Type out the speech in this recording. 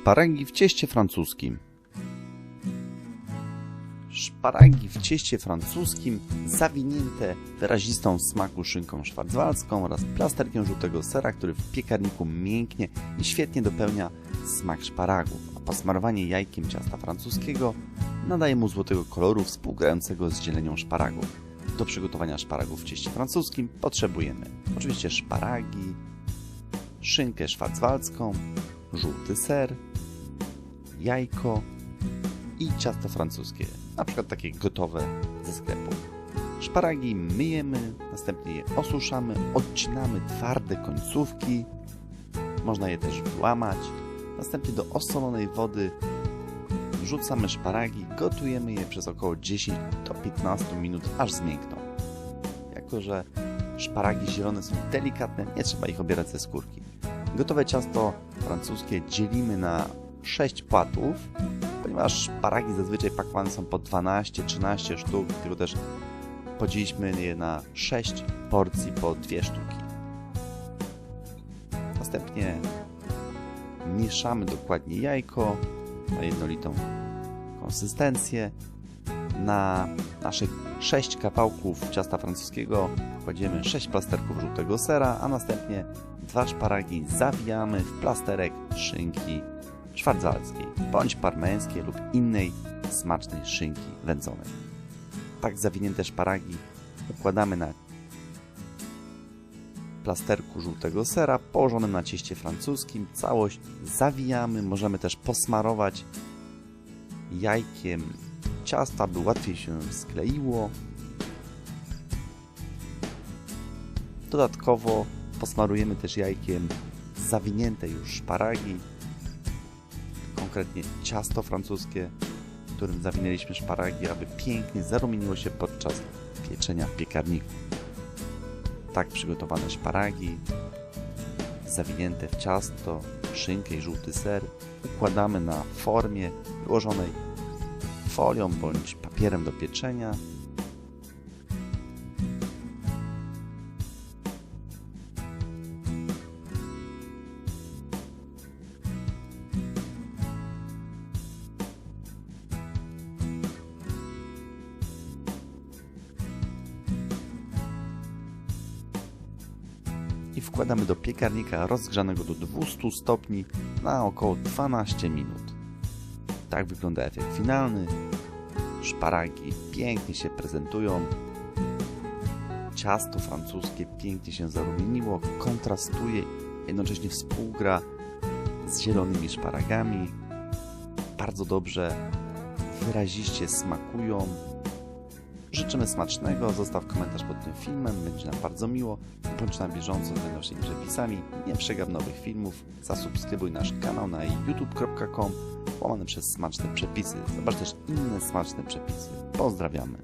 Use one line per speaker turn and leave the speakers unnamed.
Szparagi w cieście francuskim. Szparagi w cieście francuskim zawinięte wyrazistą w smaku szynką szwarcwalską oraz plasterkiem żółtego sera, który w piekarniku mięknie i świetnie dopełnia smak szparagów, a posmarowanie jajkiem ciasta francuskiego nadaje mu złotego koloru współgrającego z zielenią szparagów. Do przygotowania szparagów w cieście francuskim potrzebujemy oczywiście szparagi, szynkę szwarcwalską, żółty ser, jajko i ciasto francuskie, na przykład takie gotowe ze sklepu. Szparagi myjemy, następnie je osuszamy, odcinamy twarde końcówki, można je też wyłamać. Następnie do osolonej wody wrzucamy szparagi, gotujemy je przez około 10 do 15 minut, aż zmiękną. Jako, że szparagi zielone są delikatne, nie trzeba ich obierać ze skórki. Gotowe ciasto francuskie dzielimy na 6 płatów, ponieważ szparagi zazwyczaj pakowane są po 12-13 sztuk, dlatego też podzieliliśmy je na 6 porcji po 2 sztuki. Następnie mieszamy dokładnie jajko na jednolitą konsystencję. Na naszych 6 kawałków ciasta francuskiego kładziemy 6 plasterków żółtego sera, a następnie dwa szparagi zawijamy w plasterek szynki szwardzalskiej bądź parmeńskiej lub innej smacznej szynki wędzonej. Tak zawinięte szparagi układamy na plasterku żółtego sera położonym na cieście francuskim. Całość zawijamy, możemy też posmarować jajkiem ciasta, by łatwiej się skleiło. Dodatkowo posmarujemy też jajkiem zawinięte już szparagi, konkretnie ciasto francuskie, w którym zawinęliśmy szparagi, aby pięknie zarumieniło się podczas pieczenia w piekarniku. Tak przygotowane szparagi, zawinięte w ciasto, szynkę i żółty ser układamy na formie wyłożonej folią bądź papierem do pieczenia. I wkładamy do piekarnika rozgrzanego do 200 stopni na około 12 minut. Tak wygląda efekt finalny. Szparagi pięknie się prezentują. Ciasto francuskie pięknie się zarumieniło, kontrastuje, jednocześnie współgra z zielonymi szparagami. Bardzo dobrze, wyraziście smakują. Życzymy smacznego, zostaw komentarz pod tym filmem, będzie nam bardzo miło. Bądź na bieżąco z najnowszymi przepisami, nie przegap nowych filmów, zasubskrybuj nasz kanał na youtube.com łamane przez smaczne przepisy. Zobacz też inne smaczne przepisy. Pozdrawiamy!